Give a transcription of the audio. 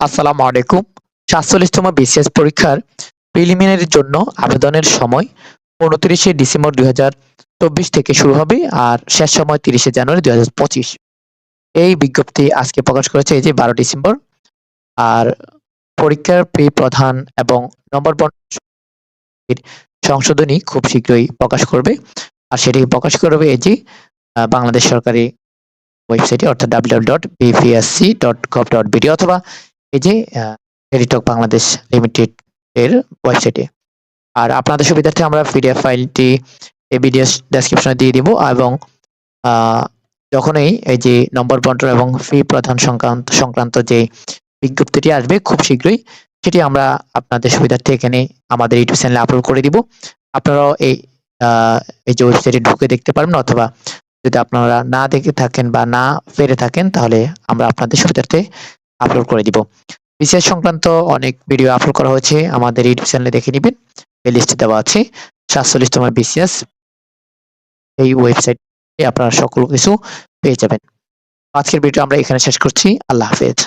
আসসালামু আলাইকুম। সাতচল্লিশতম বিসিএস পরীক্ষার প্রিলিমিনারির জন্য আবেদনের সময় উনত্রিশে ডিসেম্বর দুই হাজার চব্বিশ থেকে শুরু হবে আর শেষ সময় তিরিশে জানুয়ারি দুই হাজার পঁচিশ। এই বিজ্ঞপ্তি আজকে প্রকাশ করেছে এই যে বারো ডিসেম্বর। আর পরীক্ষার প্রি প্রধান এবং নম্বর সংশোধনী খুব শীঘ্রই প্রকাশ করবে। আর সেটি প্রকাশ করবে এই যে বাংলাদেশ সরকারি ওয়েবসাইটে অর্থাৎ W dot BPSC dot gov dot BD অথবা এই যে টেলিটক বাংলাদেশ লিমিটেড এর ওয়েবসাইটে আর আপনাদের সুবিধার্থে আমরা পিডিএফ ফাইলটি এই ভিডিও ডেসক্রিপশনে দিয়ে দিব এবং যখনই এই যে নম্বর বন্টন এবং ফি প্রধান সংক্রান্ত সংক্রান্ত যে বিজ্ঞপ্তিটি আসবে খুব শীঘ্রই সেটি আমরা আপনাদের সুবিধার্থে এখানে আমাদের ইউটিউব চ্যানেলে আপলোড করে দিব। আপনারাও এই এই যে ওয়েবসাইটে ঢুকে দেখতে পারবেন অথবা যদি আপনারা না দেখে থাকেন বা না পেরে থাকেন তাহলে আমরা আপনাদের সুবিধার্থে আপলোড করে দিব। বিসিএস সংক্রান্ত অনেক ভিডিও আপলোড করা হয়েছে, আমাদের ইউটিউব চ্যানেলে দেখে নেবেন। এই লিস্টে দেওয়া আছে, সাতচল্লিশ তোমার বিসিএস এই ওয়েবসাইটে আপনারা সকল কিছু পেয়ে যাবেন। আজকের ভিডিও আমরা এখানে শেষ করছি। আল্লাহ হাফেজ।